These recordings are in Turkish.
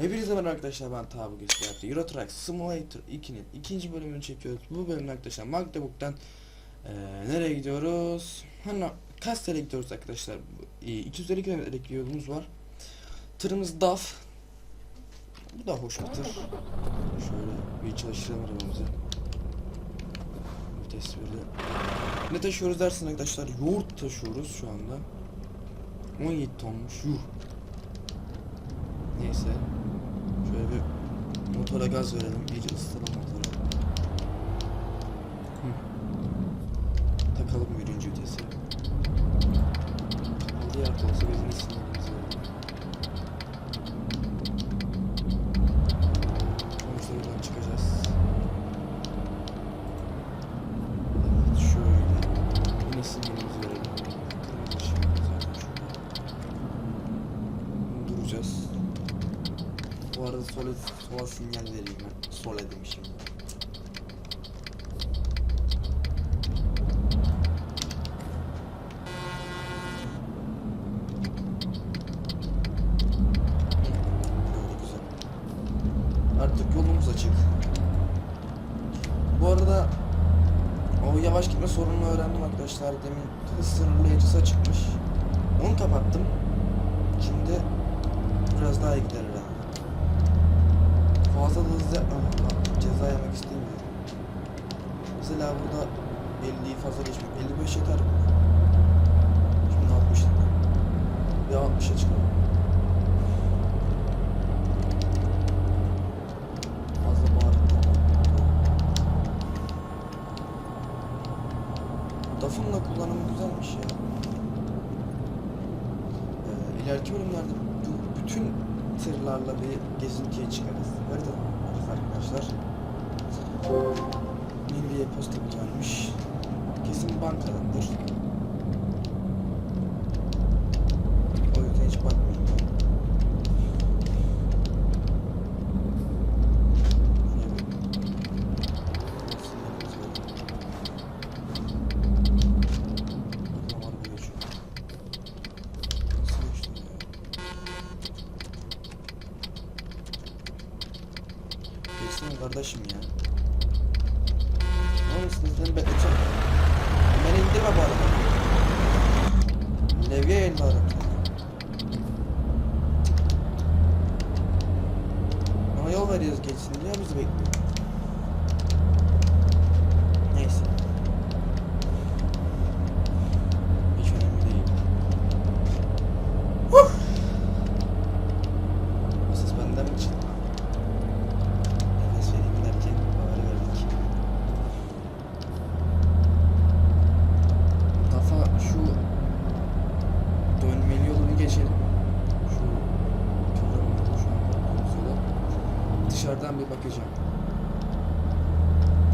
Hepinize merhaba arkadaşlar ben bugün sizlerle Euro Truck Simulator 2'nin ikinci bölümünü çekiyoruz. Bu bölümde arkadaşlar Magdeburg'dan eee nereye gidiyoruz? Hani Kastel'e gidiyoruz arkadaşlar. E, 250 kilometrelik bir yolumuz var. Tırımız DAF. Bu da hoş bir tır. Şöyle bir çalıştıralım arabamızı. Vites böyle. Ne taşıyoruz dersin arkadaşlar? Yoğurt taşıyoruz şu anda. 17 tonmuş. Yuh. Neyse. Şöyle bir motora gaz verelim. İyice ısıtalım motoru. Takalım birinci vitesi. Diğer olsa bizim isimlerimizi verelim. Sonuçta buradan çıkacağız. Evet şöyle. Yine sinyalimizi verelim. Kırmızı ışığımız zaten şurada. Duracağız. Bu arada sola, sola sinyal vereyim ben. Sola demişim. Böyle güzel. Artık yolumuz açık. Bu arada o yavaş gitme sorununu öğrendim arkadaşlar. Demin sınırlayıcısı açıkmış. Onu kapattım. Şimdi biraz daha iyi gider herhalde. Fazla da hızlı lazım. Ceza yemek istemiyorum. Mesela burada 50'yi fazla geçmek. 55 yeter Yol veriyoruz geçsin diye bizi bekliyor.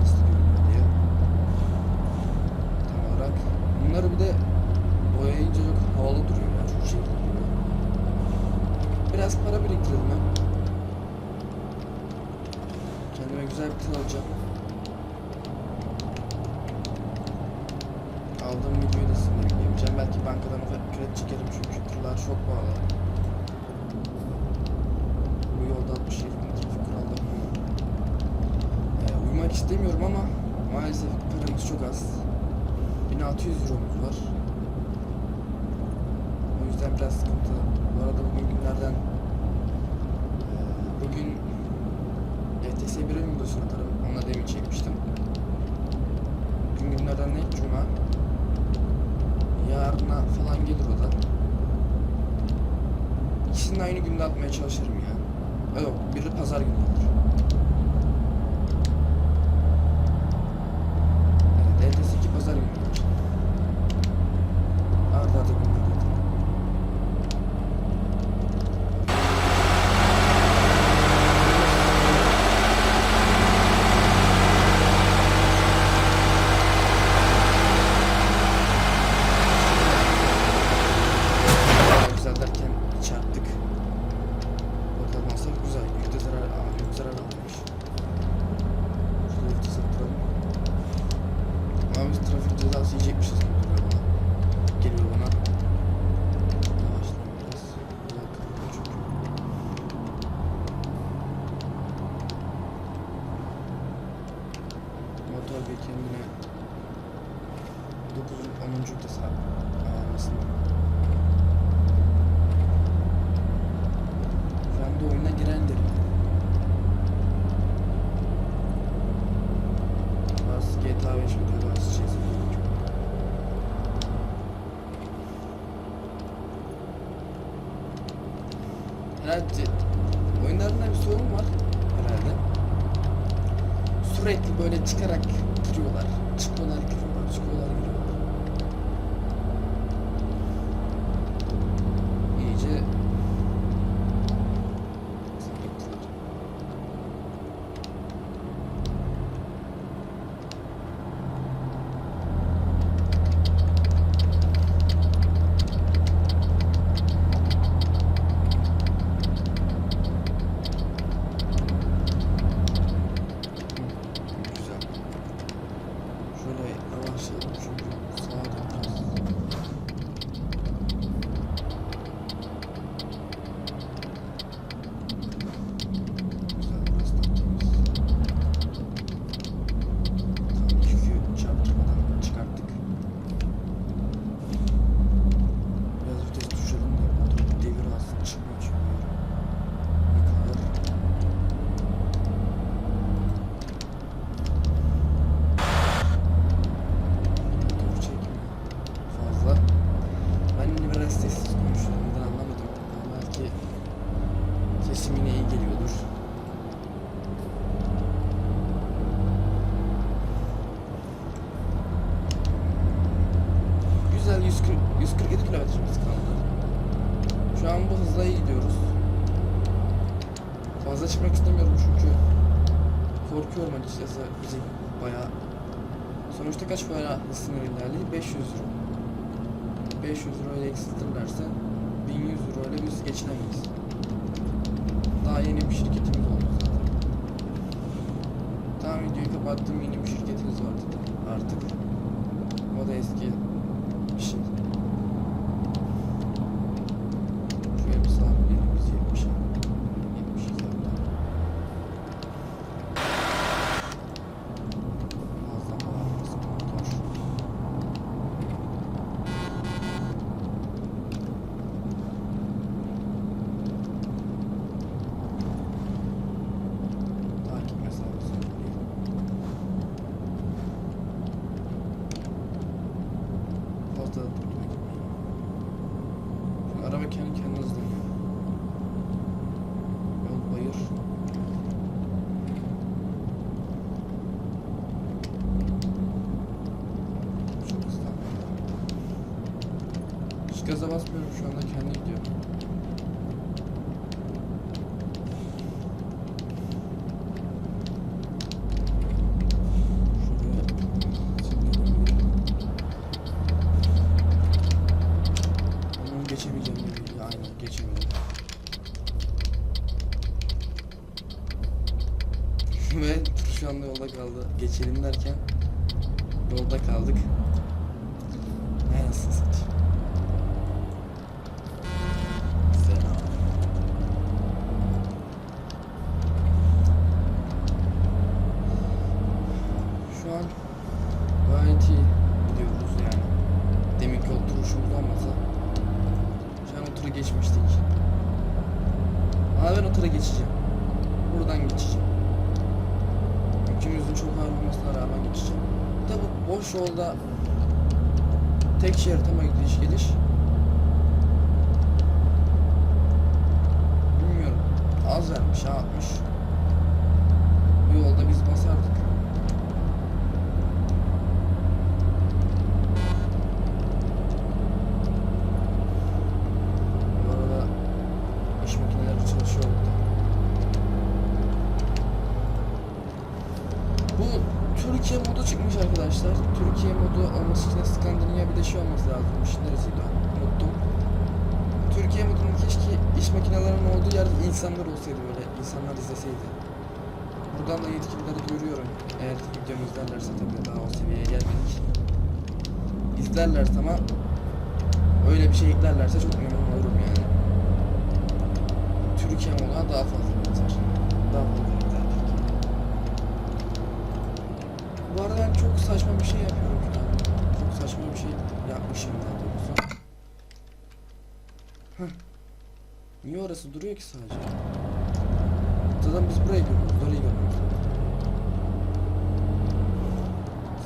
Nasıl görünüyor diye. Tam olarak. Bunları bir de boyayınca çok havalı duruyor ya. Çok şekilli duruyor. Biraz para biriktirelim ben. Kendime güzel bir tır alacağım. Aldığım videoyu da sizinle yükleyeceğim. Belki bankadan kredi çekerim çünkü tırlar çok pahalı. Bu yolda 67 bin trafik kurallarına ee, uymak istemiyorum ama maalesef paramız çok az. 1600 euromuz var. O yüzden biraz sıkıntı. Bu arada bugün günlerden ee, bugün ETS 1'e videosunu atarım. Onunla demin çekmiştim. Bugün günlerden ne? Cuma. Yarına falan gelir o da. İkisini aynı günde atmaya çalışırım ya. Yok, biri pazar günü olur. Herhalde oyunlarında bir sorun var herhalde. Sürekli böyle çıkarak giriyorlar. Çıkıyorlar giriyorlar. Çıkıyorlar giriyorlar. İyice sıkıntılar. Güzel. Şöyle yavaşlayalım çünkü sağa döneceğiz. Güzel burası da temiz. Tamam yükü çarptırmadan çıkarttık. Biraz vites düşürelim de motor devir alsın çıkmıyor çünkü. Yıkanır. Motor çekmiyor fazla. Ben yine biraz sessiz konuşuyorum. Neden anlamadım. Ama belki sesim yine iyi geliyordur. Güzel 140, 147 kilometremiz kaldı. Şu an bu hızla iyi gidiyoruz. Fazla çıkmak istemiyorum çünkü korkuyorum açıkçası bizi bayağı Sonuçta kaç para hız sınırı ilerliyor? 500 euro. 500 euro eksiltirlerse 1100 euro ile biz geçinemeyiz. Daha yeni bir şirketimiz oldu zaten. Tamam videoyu kapattım yeni bir şirketimiz var artık. O da eski bir şey. Şöyle bir saat biz 70 70 hatta. Fazla bağırması motor. Takip mesafesi önemli. Fazla da duruma gitmeyin. Çünkü araba kendi kendine hızlanıyor. Yol bayır. Çok hızlı. Hiç gaza basmıyorum şu anda kendi gidiyor. Şuraya Onu geçebileceğim gibi. Aynen geçemedim. Ve şu anda yolda kaldı. Geçelim derken yolda kaldık. Ne nasıl satayım? Selam. Şu an gayet iyi gidiyoruz yani. Deminki oturuşumuz olmasa şu an o turu geçmiştik. Ama ben o tura geçeceğim. Buradan geçeceğim. Yükümüzün çok ağır olmasına rağmen geçeceğim. Tabi boş yolda tek şerit ama gidiş geliş. insanlar izleseydi. Buradan da yetkilileri görüyorum. Eğer videomu izlerlerse tabii daha o seviyeye gelmedik. İzlerlerse ama öyle bir şey eklerlerse çok memnun olurum yani. Türkiye olan daha fazla benzer. Daha fazla benzer Türkiye. Bu arada ben çok saçma bir şey yapıyorum şu an. Çok saçma bir şey yapmışım daha doğrusu. Heh. Niye orası duruyor ki sadece? Zaten biz buraya gidiyoruz. Oraya gidiyoruz.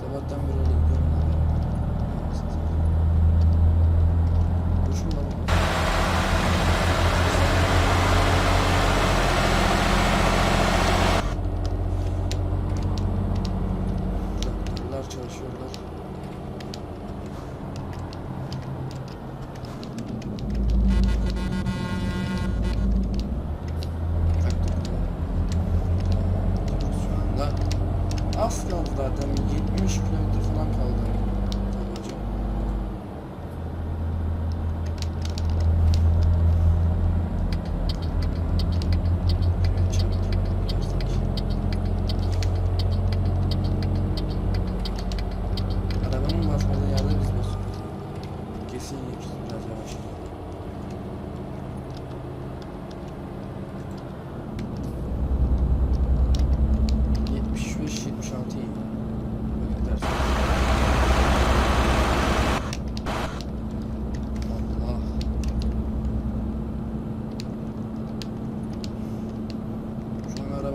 Sabahtan beri oraya gidiyoruz.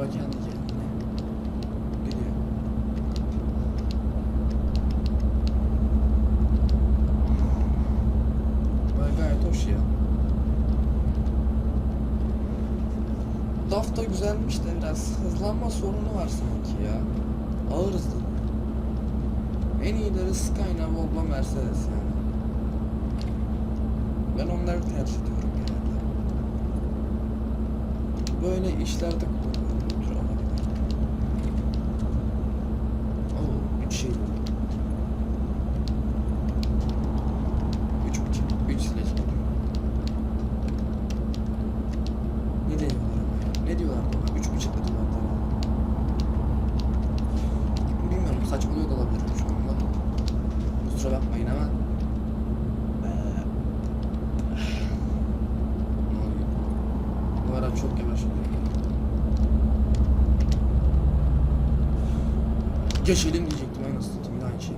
o kendi kendine. Gidiyor. Böyle gayet hoş ya. Laf da güzelmiş de biraz hızlanma sorunu var sanki ya. Ağır hızlı. En iyileri Skyna, Volvo, Mercedes yani. Ben onları tercih ediyorum genelde. Böyle işlerde kullanıyorum. Şey yeşilim diyecektim en azından yine aynı şey.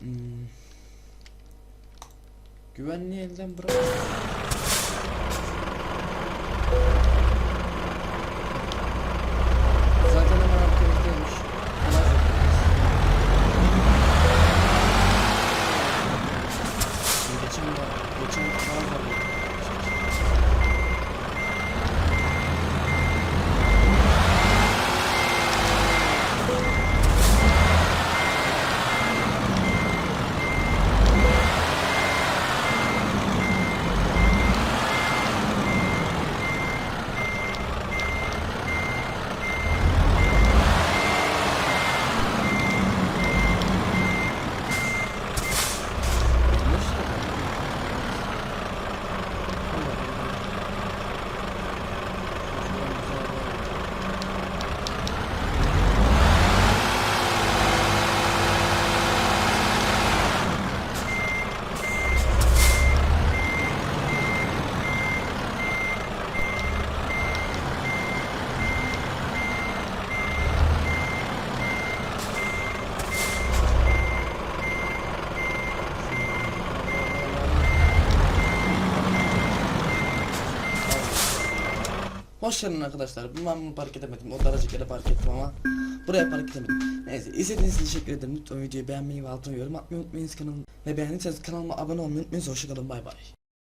Hmm. Güvenliği elden bırak. Geldin arkadaşlar. Ben bunu park edemedim. O daracık yere park ettim ama buraya park edemedim. Neyse izlediğiniz için teşekkür ederim. Lütfen videoyu beğenmeyi ve altına yorum atmayı unutmayınız kanalım. Ve beğendiyseniz kanalıma abone olmayı unutmayınız. Hoşçakalın bay bay.